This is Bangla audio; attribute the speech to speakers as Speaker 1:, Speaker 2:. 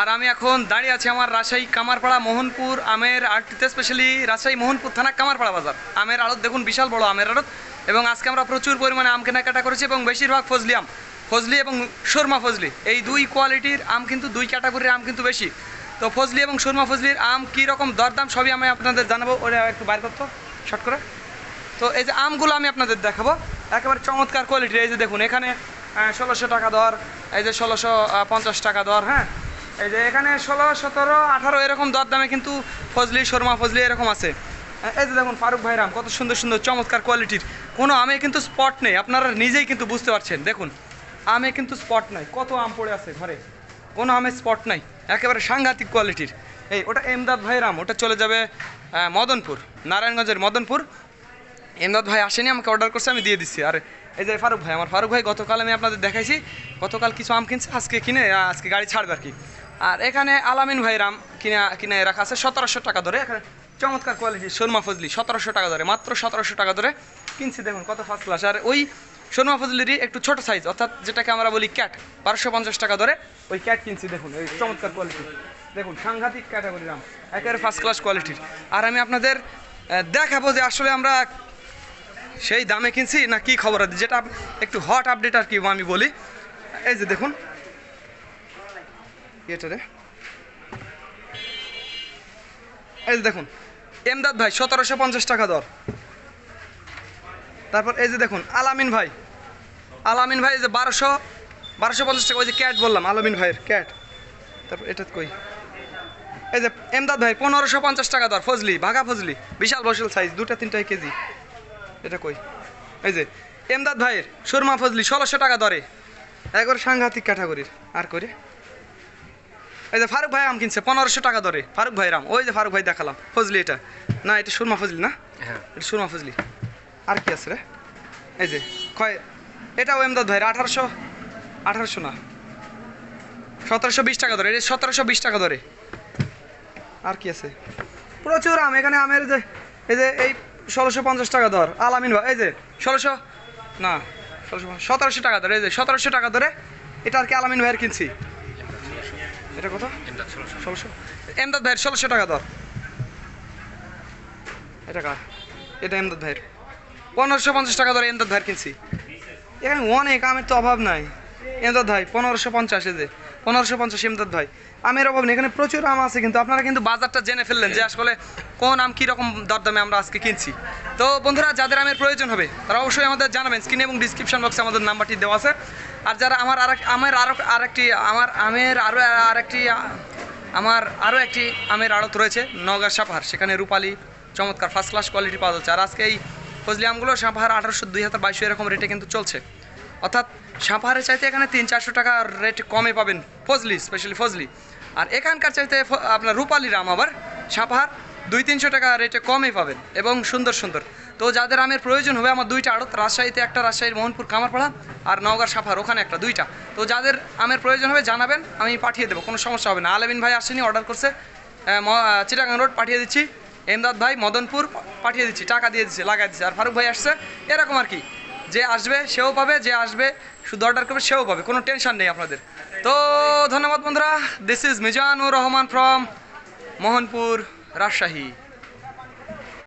Speaker 1: আর আমি এখন দাঁড়িয়ে আছি আমার রাজশাহী কামারপাড়া মোহনপুর আমের আড়তিতে স্পেশালি রাজশাহী মোহনপুর থানা কামারপাড়া বাজার। আমের আড়ত দেখুন, বিশাল বড় আমের আড়ত। এবং আজকে আমরা প্রচুর পরিমাণে আম কেনাকাটা করেছি এবং বেশিরভাগ ফজলি আম। ফজলি এবং সুরমা ফজলি, এই দুই কোয়ালিটির আম কিন্তু দুই ক্যাটাগরির আম কিন্তু বেশি। তো ফজলি এবং সুরমা ফজলির আম কী রকম দরদাম, সবই আমি আপনাদের জানাব। ওরা, একটু বাইর করতো শর্ট করে। তো এই যে আমগুলো আমি আপনাদের দেখাবো, একেবারে চমৎকার কোয়ালিটির এই যে দেখুন, এখানে ষোলোশো টাকা দর, এই যে ষোলোশো পঞ্চাশ টাকা দর হ্যাঁ? এই যে এখানে ষোলো, সতেরো, আঠারো এরকম দর দামে কিন্তু ফজলি শর্মা ফজলি এরকম আছে। এই যে দেখুন ফারুক ভাইরাম, কত সুন্দর সুন্দর, চমৎকার কোয়ালিটির কোনো আমে কিন্তু স্পট নেই, আপনারা নিজেই কিন্তু বুঝতে পারছেন। দেখুন, আমে কিন্তু স্পট নাই, কত আম পড়ে আছে ঘরে। কোনো আমের স্পট নাই, একেবারে সাংঘাতিক কোয়ালিটির এই, ওটা এমদাদ ভাইরাম, ওটা চলে যাবে মদনপুর, নারায়ণগঞ্জের মদনপুর। এমদাদ ভাই আসেনি, আমাকে অর্ডার করছে, আমি দিয়ে দিচ্ছি। আর এই যে ফারুক ভাই, আমার ফারুক ভাই, গতকাল আমি আপনাদের দেখাইছি, গতকাল কিছু আম কিনছে, আজকে কিনে আজকে গাড়ি ছাড়বে আর কি। আর এখানে আলামিন ভাই রাম কিনে কিনে রাখা আছে সতেরোশো টাকা ধরে। এখানে চমৎকার কোয়ালিটি শর্মা ফজলি, সতেরোশো টাকা ধরে, মাত্র সতেরোশো টাকা ধরে। কিনছি, দেখুন, কত ফার্স্ট ক্লাস আর ওই শর্মা ফজলিরই একটু ছোট সাইজ অর্থাৎ যেটাকে আমরা বলি ক্যাট বারোশো পঞ্চাশ টাকা ধরে। ওই ক্যাট কিনছি, দেখুন ওই চমৎকার কোয়ালিটি দেখুন, সাংঘাতিক ক্যাটাগরির আম একেবারে ফার্স্ট ক্লাস কোয়ালিটির আর আমি আপনাদের দেখাবো যে আসলে আমরা সেই দামে কিনছি, না কি খবর আছে? যেটা একটু হট আপডেট আর কি আমি বলি। এই যে দেখুন এটা রে এই যে দেখুন, এমদাদ ভাই, সতেরোশো পঞ্চাশ টাকা দর। তারপর এই যে দেখুন, আলামিন ভাই। আলামিন ভাই, এই যে বারোশো বারোশো পঞ্চাশ টাকা, ওই যে ক্যাট বললাম, আলামিন ভাইয়ের ক্যাট। তারপর এটা কই? এই যে এমদাদ ভাই, পনেরোশো পঞ্চাশ টাকা দর, ফজলি, ভাগা ফজলি, বিশাল বসল সাইজ দুটা তিনটা কেজি। এটা কই? এই যে এমদাদ ভাইয়ের সুরমা ফজলি, ষোলোশো টাকা দরে। একবার সাংঘাতিক ক্যাটাগরির আর করে এই যে ফারুক ভাই আম কিনছে পনেরোশো টাকা ধরে ফারুক ভাই রাম ওই যে ফারুক ভাই দেখালাম ফজলি এটা। না এটা সুরমা ফজলি না?
Speaker 2: হ্যাঁ।
Speaker 1: এটা সুরমা ফজলি। আর কি আছে রে? এই যে কয় এটাও এমদাদ ভাইয়ের আঠারোশো আঠারোশো না। সতেরোশো বিশ টাকা ধরে এটা সতেরোশো বিশ টাকা ধরে আর কি আছে? প্রচুর আম এখানে আমের যে এই যে এই ষোলোশো পঞ্চাশ টাকা দর। আলামিন ভাই এই যে ষোলোশো না ষোলোশো সতেরোশো টাকা ধরে এই যে সতেরোশো টাকা ধরে এটা আর কি আলামিন ভাইয়ের কিনছি। এটা কত?
Speaker 2: ষোলোশো।
Speaker 1: এমদাদ ভাইয়ের ষোলোশো টাকা দর। এটা কার? এটা এমদাদ ভাইয়ের। পনেরোশো পঞ্চাশ টাকা দর এমদাদ ভাইয়ের কিনছি। এখানে অনেক আমের তো অভাব নাই। এমদাদ ভাই পনেরোশো পঞ্চাশে যে। পনেরোশো পঞ্চাশ এমদাদ ভাই। আমের অভাব নেই, এখানে প্রচুর আম আছে কিন্তু আপনারা কিন্তু বাজারটা জেনে ফেললেন যে আসলে কোন আম কীরকম দরদামে আমরা আজকে কিনছি। তো বন্ধুরা, যাদের আমের প্রয়োজন হবে, তারা অবশ্যই আমাদের জানাবেন। স্ক্রিনে এবং ডিসক্রিপশন বক্সে আমাদের নাম্বারটি দেওয়া আছে। আর যারা আমার আর আমের আরও আরেকটি, আমার আমের আরও আরেকটি, আমার আরও একটি আমের আড়ত রয়েছে নগর সাপাহার। সেখানে রূপালি চমৎকার ফার্স্ট ক্লাস কোয়ালিটি পাওয়া যাচ্ছে। আর আজকে এই ফজলি আমগুলো সাপাহার আঠারোশো দুই হাজার বাইশশো এরকম রেটে কিন্তু চলছে। অর্থাৎ সাপাহারের চাইতে এখানে তিন চারশো টাকা রেট কমে পাবেন ফজলি স্পেশালি ফজলি। আর এখানকার চাইতে আপনার রূপালি রাম আবার সাপাহার দুই তিনশো টাকা রেটে কমে পাবেন এবং সুন্দর সুন্দর। তো যাদের আমের প্রয়োজন হবে, আমার দুইটা আড়ত, রাজশাহীতে একটা, রাজশাহীর মোহনপুর কামারপাড়া আর নওগাঁর সাফার ওখানে একটা, দুইটা। তো যাদের আমের প্রয়োজন হবে, জানাবেন, আমি পাঠিয়ে দেবো, কোনো সমস্যা হবে না। আলেমিন ভাই আসেনি অর্ডার করছে। চিটাগাং রোড পাঠিয়ে দিচ্ছি। এমদাদ ভাই, মদনপুর পাঠিয়ে দিচ্ছি, টাকা দিয়ে দিচ্ছি, লাগাই দিচ্ছি। আর ফারুক ভাই আসছে, এরকম আর কি। যে আসবে, সেও পাবে, যে আসবে, শুধু অর্ডার করবে, সেও পাবে। কোনো টেনশন নেই আপনাদের। তো, ধন্যবাদ বন্ধুরা। This is Mizanur Rahman from Mohanpur, Rajshahi.